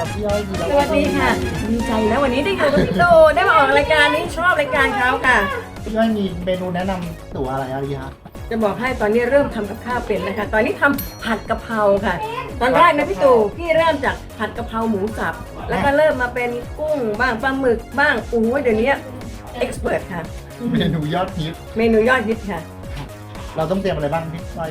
กับพี่อ้อยดีแล้วสวัสดีค่ะ ดีใจนะวันนี้ได้อยู่กับพี่ตูได้มาออกรายการนี้ชอบรายการเขาค่ะ พี่อ้อยมีเมนูแนะนำตัวอะไรอะไรคะ จะบอกให้ตอนนี้เริ่มทำกับข้าวเป็นแล้วค่ะ ตอนนี้ทำผัดกะเพราค่ะ ตอนแรกนะพี่ตู่พี่เริ่มจากผัดกะเพราหมูสับ แล้วก็เริ่มมาเป็นกุ้งบ้างปลาหมึกบ้างโอ้ยเดี๋ยวนี้เอ็กซ์เพรสค่ะ เมนูยอดฮิตเมนูยอดฮิตค่ะ เราต้องเตรียมอะไรบ้างพี่อ้อย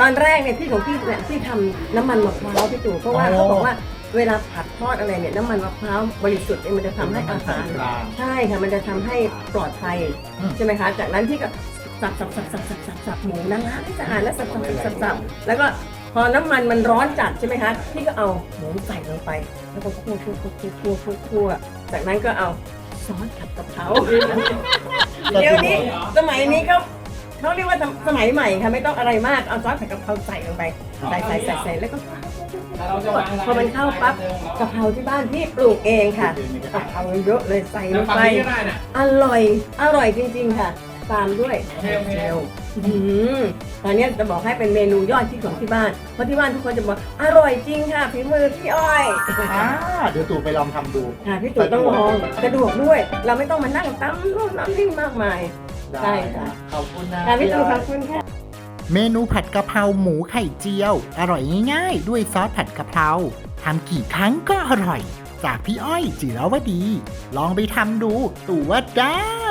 ตอนแรกเนี่ยพี่ของพี่เนี่ยพี่ทำน้ำมันมะพร้าวพี่ตู่เพราะว่าอ๋อ เขาบอกว่า เวลาผัดทอดอะไรเนี่ยน้ำมันมะพร้าวบริสุทธิ์เนี่ยมันจะทำให้อาหารกลางใช่ค่ะมันจะทำให้ปลอดภัยอืมใช่ไหมคะจากนั้นพี่ก็สับสับสับสับสับสับสับหมูนะล้างให้สะอาดแล้วสับสับสับสับสับแล้วก็พอน้ำมันมันร้อนจัดใช่ไหมคะพี่ก็เอาหมูใส่ลงไป แล้วก็คั่วคั่วคั่วคั่วคั่วคั่วคั่วจากนั้นก็เอาซอสผัดกะเพราเดี๋ยวนี้สมัยนี้ก็ เขาเรียกว่าสมัยใหม่ค่ะไม่ต้องอะไรมากเอาซอสผัดกะเพราใส่ลงไปใส่ใส่ใส่ใส่แล้วก็พอมันเข้าปั๊บกะเพราที่บ้านพี่ปลูกเองค่ะกะเพราเยอะเลยใส่ลงไปก็ได้นะอร่อยอร่อยจริง ๆ ค่ะ ตามด้วยโอเคโอเคเจลอื้อหือตอนนี้จะบอกให้เป็นเมนูยอดที่ของที่บ้าน เพราะที่บ้านทุกคนจะบอกอร่อยจริงค่ะฝีมือพี่อ้อยอ่าเดี๋ยวตู่ไปลองทำดูค่ะพี่ตู่ต้องลองสะดวกด้วย เราไม่ต้องมานั่งตั้มนู่นนั่งนี่มากมาย ใช่ค่ะ ขอบคุณนะค่ะพี่ตู่ขอ้อยบคุณค่ะ เมนูผัดกะเพราหมูไข่เจียว อร่อยง่ายๆ ด้วยซอสผัดกะเพราทำกี่ครั้งก็อร่อย จากพี่อ้อยจิรวดี ลองไปทำดูตู่ว่าได้